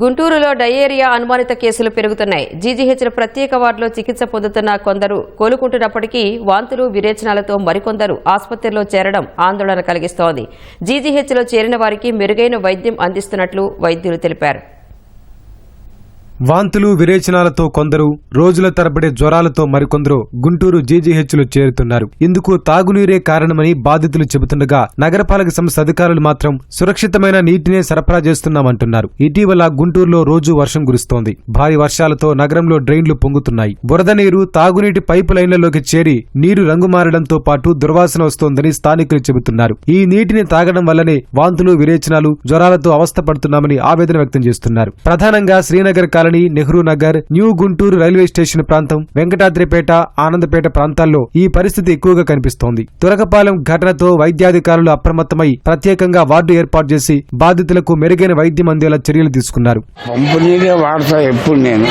గుంటూరులో డయేరియా అనుమానిత కేసులు పెరుగుతున్నాయి. జీజీహెచ్ల ప్రత్యేక వార్డులో చికిత్స పొందుతున్న కొందరు కోలుకుంటున్నప్పటికీ వాంతులు విరేచనాలతో మరికొందరు ఆసుపత్రిలో చేరడం ఆందోళన కలిగిస్తోంది. జీజీహెచ్లో చేరిన వారికి మెరుగైన వైద్యం అందిస్తున్నట్లు వైద్యులు తెలిపారు. వాంతులు విరేచనాలతో కొందరు రోజుల తరబడి జ్వరాలతో మరికొందరు గుంటూరు జీజీహెచ్లో చేరుతున్నారు. ఇందుకు తాగునీరే కారణమని బాధితులు చెబుతుండగా నగరపాలక సంస్థ అధికారులు మాత్రం సురక్షితమైన నీటినే సరఫరా చేస్తున్నామంటున్నారు. ఇటీవల గుంటూరులో రోజు వర్షం కురుస్తోంది. భారీ వర్షాలతో నగరంలో డ్రైన్లు పొంగుతున్నాయి. బురద నీరు తాగునీటి పైపు లైన్లలోకి చేరి నీరు రంగు మారడంతో పాటు దుర్వాసన వస్తోందని స్థానికులు చెబుతున్నారు. ఈ నీటిని తాగడం వల్లనే వాంతులు విరేచనాలు జ్వరాలతో అవస్థపడుతున్నామని ఆవేదన వ్యక్తం చేస్తున్నారు. ప్రధానంగా శ్రీనగర్ కాలం colony Nehru Nagar new Guntur railway station ప్రాంతం వెంకటాద్రిపేట ఆనందపేట ప్రాంతాల్లో ఈ పరిస్థితి ఎక్కువగా కనిపిస్తోంది. తురకపాలెం ఘటనతో వైద్యాధికారులు అప్రమత్తమై ప్రత్యేకంగా వార్డు ఏర్పాటు చేసి బాధితులకు మెరుగైన వైద్యం అందేలా చర్యలు తీసుకున్నారు. పంపు నీరే వాడతా ఎప్పుడు నేను.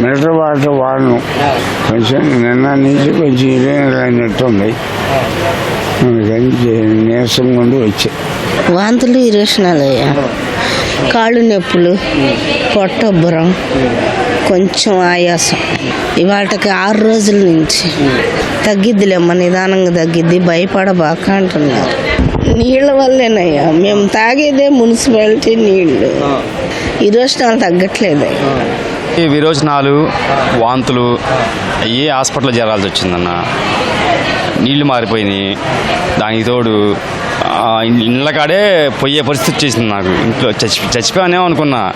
మినరల్ వాటర్ వాడను. కొంచెం నిన్న నుంచి కొంచెం ఇరేనర్ అయినట్టుంది. అందుకని నీరసం ముందు వచ్చా. వాంతులు ఇరేషనాలయ్యా కాళ్ళు నొప్పులు పొట్టొబ్బరం కొంచెం ఆయాసం. ఇవాళకి ఆరు రోజుల నుంచి తగ్గిద్దిలేమ్మ నిదానంగా తగ్గిద్ది భయపడబాక అంటున్నారు. నీళ్ళ వల్లేనయ్యా మేము తాగేదే మున్సిపాలిటీ నీళ్ళు. ఇరోషనాలు తగ్గట్లేదయ్యా ఈ విరోచనాలు వాంతులు అయ్యి హాస్పిటల్లో చేరాల్సి వచ్చిందన్న నీళ్ళు మారిపోయినాయి దానికి తోడు ఇళ్ళ కాడే పోయే పరిస్థితి వచ్చేసింది నాకు. ఇంట్లో చచ్చి చచ్చిపోయానేమో అనుకున్నా.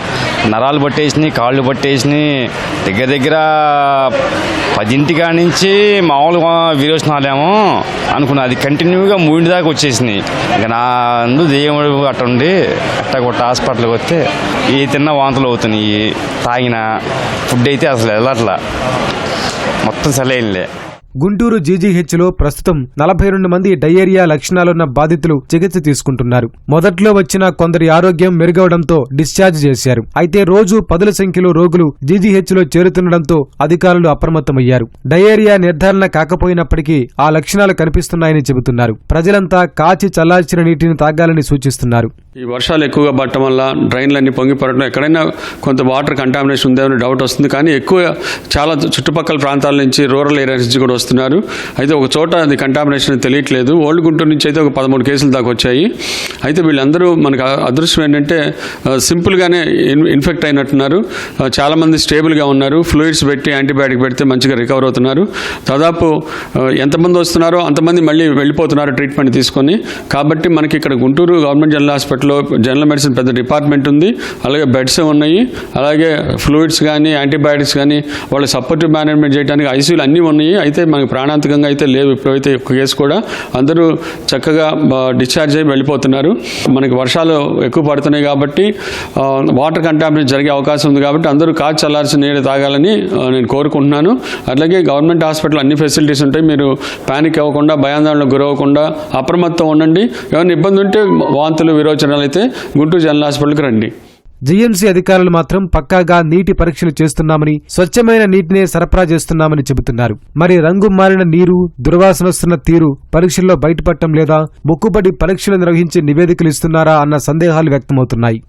నరాలు పట్టేసినాయి కాళ్ళు పట్టేసినాయి. దగ్గర దగ్గర పదింటి నుంచి మామూలుగా విరోచనాలేమో అనుకున్నా. అది కంటిన్యూగా మూడింటి దాకా వచ్చేసినాయి. ఇంకా నా అందు దేవుడు అట్ట ఉండి అట్ట కొట్ట హాస్పిటల్కి వస్తే ఏ తిన్న వాంతులు అవుతున్నాయి. తాగిన ఫుడ్ అయితే అసలు వెళ్ళట్లా మొత్తం సెలైన్లే గుంటూరు జీజీహెచ్లో ప్రస్తుతం నలభై రెండు మంది డయేరియా లక్షణాలున్న బాధితులు చికిత్స తీసుకుంటున్నారు. మొదట్లో వచ్చిన కొందరి ఆరోగ్యం మెరుగవడంతో డిశ్చార్జ్ చేశారు. అయితే రోజు పదుల సంఖ్యలో రోగులు జీజీహెచ్లో చేరుతుండటంతో అధికారులు అప్రమత్తమయ్యారు. డయేరియా నిర్ధారణ కాకపోయినప్పటికీ ఆ లక్షణాలు కనిపిస్తున్నాయని చెబుతున్నారు. ప్రజలంతా కాచి చల్లార్చిన నీటిని తాగాలని సూచిస్తున్నారు. ఈ వర్షాలు ఎక్కువగా పడటం వల్ల డ్రైన్లన్నీ పొంగి పడటం ఎక్కడైనా కొంత వాటర్ కంటామినేషన్ ఉందేమని డౌట్ వస్తుంది. కానీ ఎక్కువ చాలా చుట్టుపక్కల ప్రాంతాల నుంచి రూరల్ ఏరియాస్ నుంచి కూడా వస్తున్నారు. అయితే ఒక చోట అది కంటామినేషన్ తెలియట్లేదు. ఓల్డ్ గుంటూరు నుంచి అయితే ఒక పదమూడు కేసులు దాకా వచ్చాయి. అయితే వీళ్ళందరూ మనకు అదృష్టం ఏంటంటే సింపుల్గానే ఇన్ఫెక్ట్ అయినట్టున్నారు. చాలామంది స్టేబుల్గా ఉన్నారు. ఫ్లూయిడ్స్ పెట్టి యాంటీబయాటిక్ పెడితే మంచిగా రికవర్ అవుతున్నారు. దాదాపు ఎంతమంది వస్తున్నారో అంతమంది మళ్ళీ వెళ్ళిపోతున్నారు ట్రీట్మెంట్ తీసుకొని. కాబట్టి మనకి ఇక్కడ గుంటూరు గవర్నమెంట్ జనరల్ హాస్పిటల్లో జనరల్ మెడిసిన్ పెద్ద డిపార్ట్మెంట్ ఉంది. అలాగే బెడ్స్ ఉన్నాయి. అలాగే ఫ్లూయిడ్స్ కానీ యాంటీబయాటిక్స్ కానీ వాళ్ళ సపోర్టివ్ మేనేజ్మెంట్ చేయడానికి ఐసీయూలు అన్నీ ఉన్నాయి. అయితే మనకి ప్రాణాంతకంగా అయితే లేవు. ఇప్పుడైతే ఒక కేసు కూడా. అందరూ చక్కగా డిశ్చార్జ్ అయ్యి వెళ్ళిపోతున్నారు. మనకి వర్షాలు ఎక్కువ పడుతున్నాయి కాబట్టి వాటర్ కంటామినేషన్ జరిగే అవకాశం ఉంది కాబట్టి అందరూ కాచి చల్లాల్సిన నీరు తాగాలని నేను కోరుకుంటున్నాను. అట్లాగే గవర్నమెంట్ హాస్పిటల్ అన్ని ఫెసిలిటీస్ ఉంటాయి. మీరు పానిక్ అవ్వకుండా భయాందోళనకు గురవ్వకుండా అప్రమత్తం ఉండండి. ఏమైనా ఇబ్బంది ఉంటే వాంతులు విరోచన అయితే గుంటూరు జనరల్ హాస్పిటల్కి రండి. జీఎంసీ అధికారులు మాత్రం పక్కాగా నీటి పరీక్షలు చేస్తున్నామని స్వచ్ఛమైన నీటినే సరఫరా చేస్తున్నామని చెబుతున్నారు. మరి రంగు మారిన నీరు దుర్వాసన వస్తున్న తీరు పరీక్షల్లో బయటపడటం లేదా మొక్కుబడి పరీక్షలు నిర్వహించి నివేదికలు ఇస్తున్నారా అన్న సందేహాలు వ్యక్తమవుతున్నాయి.